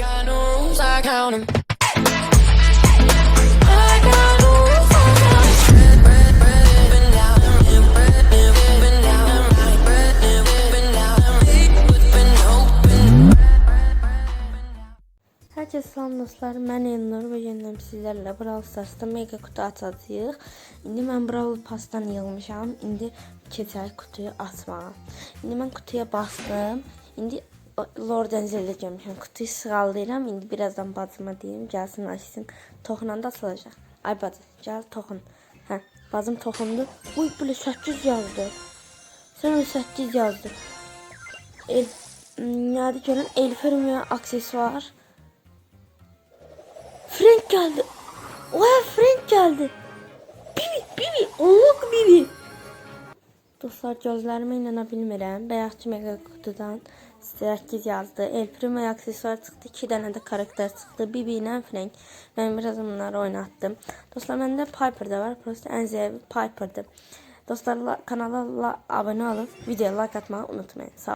got no rules, I count 'em. I got no rules, I count 'em. Bread, bread, bread, up and down, and bread, and up and down, right, bread, and up and down, whipping open. Herkese selam dostlar. Ben Elnur ve yeniden sizlerle Brawl Stars'ta mega kutu atacağıq. İndi mən Brawl Pass'tan yığılmışam. İndi keçək kutuyu açmağa. İndi mən kutuya bastım. İndi Lord Enzel'de görmüşəm. Kutuyu sığallayıram. İndi birazdan bacıma deyim, gəlsin açsın. Toxunanda açılacaq. Ay bacı, gəl toxun. Hə, bacım toxundu. Uy, belə 8 yazdı. Öyle 8 yazdı. El, nerede görün? El Fermiyor aksesuar. Frank geldi. Oya Frank geldi. Dostlar gözlerime inana bilmirəm. Bəyazçı mega kutudan 8 yazdı. El Primo aksesuar çıxdı. 2 dənə də karakter çıxdı. Bibi ilə Frank. Mən biraz bunları oynatdım. Dostlar məndə Piper da var. Prosto ən zəif Piper'dır. Dostlar la- kanala la- abunə olub videoya like atmağı unutmayın. Sağ